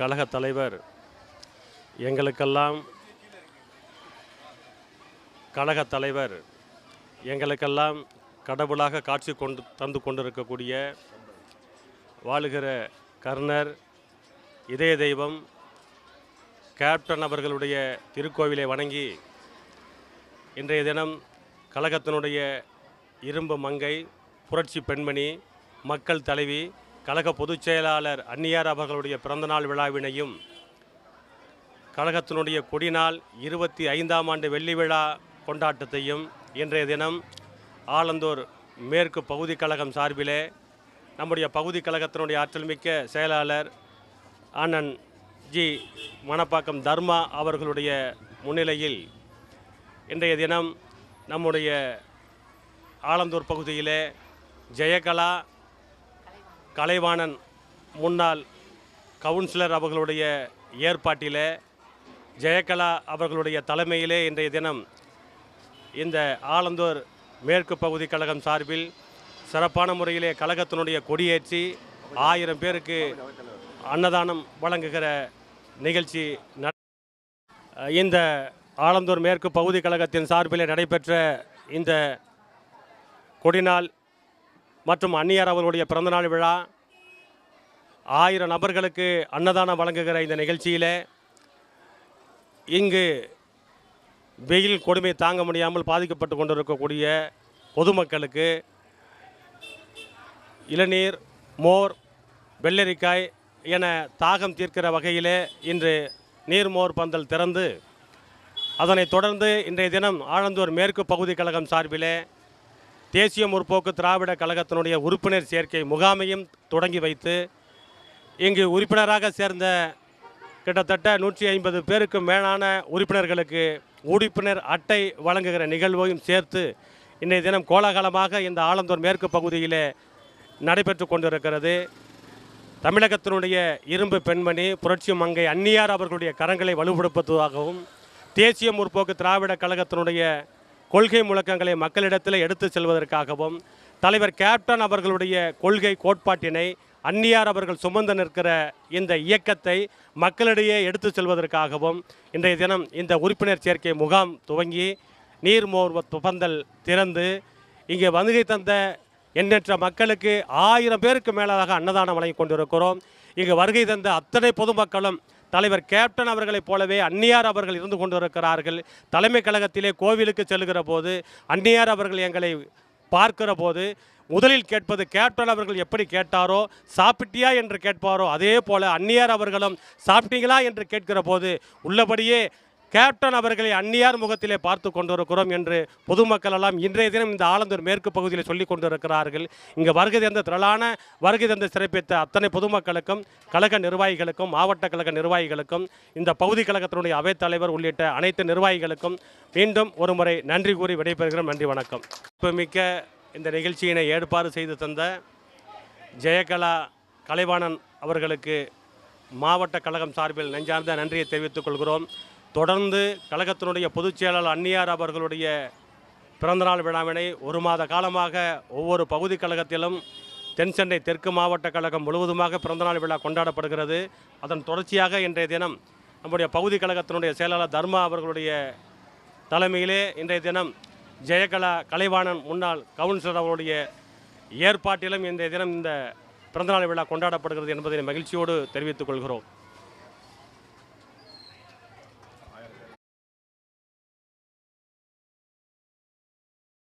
கழக தலைவர் எங்களுக்கெல்லாம் கழக தலைவர் எங்களுக்கெல்லாம் கடவுளாக காட்சி கொண்டு தந்து கொண்டிருக்கக்கூடிய வாழுகிற கர்ணர் இதய தெய்வம் கேப்டன் அவர்களுடைய திருக்கோவிலை வணங்கி இன்றைய தினம் கழகத்தினுடைய இரும்பு மங்கை புரட்சி பெண்மணி மக்கள் தலைவி கழக பொதுச் செயலாளர் அன்னியார் அவர்களுடைய பிறந்தநாள் விழாவினையும் கழகத்தினுடைய கொடிநாள் இருபத்தி ஐந்தாம் ஆண்டு வெள்ளி விழா கொண்டாட்டத்தையும் இன்றைய தினம் ஆலந்தூர் மேற்கு பகுதி கழகம் சார்பிலே நம்முடைய பகுதி கழகத்தினுடைய ஆற்றல்மிக்க செயலாளர் அண்ணன் ஜி மணப்பாக்கம் தர்மா அவர்களுடைய முன்னிலையில் இன்றைய தினம் நம்முடைய ஆலந்தூர் பகுதியிலே ஜெயகலா கலைவாணன் முன்னாள் கவுன்சிலர் அவர்களுடைய ஏற்பாட்டிலே ஜெயகலா அவர்களுடைய தலைமையிலே இன்றைய தினம் இந்த ஆலந்தூர் மேற்கு பகுதி கழகம் சார்பில் சிறப்பான முறையிலே கழகத்தினுடைய கொடியேற்றி ஆயிரம் பேருக்கு அன்னதானம் வழங்குகிற நிகழ்ச்சி நட இந்த ஆலந்தூர் மேற்கு பகுதி கழகத்தின் சார்பிலே நடைபெற்ற இந்த கொடிநாள் மற்றும் அந்நியார் அவர்களுடைய பிறந்தநாள் விழா. ஆயிரம் நபர்களுக்கு அன்னதானம் வழங்குகிற இந்த நிகழ்ச்சியிலே இங்கு வெயில் கொடுமை தாங்க முடியாமல் பாதிக்கப்பட்டு கொண்டிருக்கக்கூடிய பொதுமக்களுக்கு இளநீர் மோர் வெள்ளரிக்காய் என தாகம் தீர்க்கிற வகையிலே இன்று நீர்மோர் பந்தல் திறந்து அதனைத் தொடர்ந்து இன்றைய தினம் ஆழந்தூர் மேற்கு பகுதி கழகம் சார்பிலே தேசிய முற்போக்கு திராவிட கழகத்தினுடைய உறுப்பினர் சேர்க்கை முகாமையும் தொடங்கி வைத்து இங்கு உறுப்பினராக சேர்ந்த கிட்டத்தட்ட நூற்றி ஐம்பது பேருக்கு மேலான உறுப்பினர்களுக்கு உறுப்பினர் அட்டை வழங்குகிற நிகழ்வையும் சேர்த்து இன்றைய தினம் கோலாகலமாக இந்த ஆலந்தூர் மேற்கு பகுதியிலே நடைபெற்று கொண்டிருக்கிறது. தமிழகத்தினுடைய இரும்பு பெண்மணி புரட்சி மங்கை அந்நியார் அவர்களுடைய கரங்களை வலுப்படுத்துவதாகவும் தேசிய முற்போக்கு திராவிட கழகத்தினுடைய கொள்கை முழக்கங்களை மக்களிடத்தில் எடுத்து செல்வதற்காகவும் தலைவர் கேப்டன் அவர்களுடைய கொள்கை கோட்பாட்டினை அந்நியார் அவர்கள் சுமந்து நிற்கிற இந்த இயக்கத்தை மக்களிடையே எடுத்து செல்வதற்காகவும் இன்றைய தினம் இந்த உறுப்பினர் சேர்க்கை முகாம் துவங்கி நீர்மோர் துபந்தல் திறந்து இங்கே வருகை தந்த எண்ணற்ற மக்களுக்கு ஆயிரம் பேருக்கு மேலாக அன்னதானம் வழங்கி கொண்டிருக்கிறோம். இங்கு வருகை தந்த அத்தனை பொதுமக்களும் தலைவர் கேப்டன் அவர்களைப் போலவே அந்நியார் அவர்கள் இருந்து கொண்டிருக்கிறார்கள். தலைமை கழகத்திலே கோவிலுக்கு செல்கிற போது அந்நியார் அவர்கள் எங்களை பார்க்கிற போது முதலில் கேட்பது கேப்டன் அவர்கள் எப்படி கேட்டாரோ சாப்பிட்டியா என்று கேட்பாரோ அதே போல அந்நியார் அவர்களும் சாப்பிட்டீங்களா என்று கேட்கிற போது உள்ளபடியே கேப்டன் அவர்களை அந்நியார் முகத்திலே பார்த்து கொண்டிருக்கிறோம் என்று பொதுமக்கள் எல்லாம் இன்றைய தினம் இந்த ஆலந்தூர் மேற்கு பகுதியில் சொல்லிக் கொண்டிருக்கிறார்கள். இங்கே வருகை தந்த திரளான வருகை தந்த சிறப்பித்த அத்தனை பொதுமக்களுக்கும் கழக நிர்வாகிகளுக்கும் மாவட்ட கழக நிர்வாகிகளுக்கும் இந்த பகுதி கழகத்தினுடைய அவைத் தலைவர் உள்ளிட்ட அனைத்து நிர்வாகிகளுக்கும் மீண்டும் ஒருமுறை நன்றி கூறி விடைபெறுகிறோம். நன்றி வணக்கம். மிக்க இந்த நிகழ்ச்சியினை ஏற்பாடு செய்து தந்த ஜெயகலா கலைவாணன் அவர்களுக்கு மாவட்ட கழகம் சார்பில் நெஞ்சார்ந்த நன்றியை தெரிவித்துக் கொள்கிறோம். தொடர்ந்து கழகத்தினுடைய பொதுச் செயலாளர் அவர்களுடைய பிறந்தநாள் விழாவினை ஒரு மாத காலமாக ஒவ்வொரு பகுதி கழகத்திலும் தென்சென்னை தெற்கு மாவட்ட கழகம் முழுவதுமாக பிறந்தநாள் விழா கொண்டாடப்படுகிறது. அதன் தொடர்ச்சியாக இன்றைய தினம் நம்முடைய பகுதி கழகத்தினுடைய செயலாளர் தர்மா அவர்களுடைய தலைமையிலே இன்றைய தினம் ஜெயகலா கலைவாணன் முன்னாள் கவுன்சிலர் அவருடைய ஏற்பாட்டிலும் இன்றைய தினம் இந்த பிறந்தநாள் விழா கொண்டாடப்படுகிறது என்பதை மகிழ்ச்சியோடு தெரிவித்துக் கொள்கிறோம்.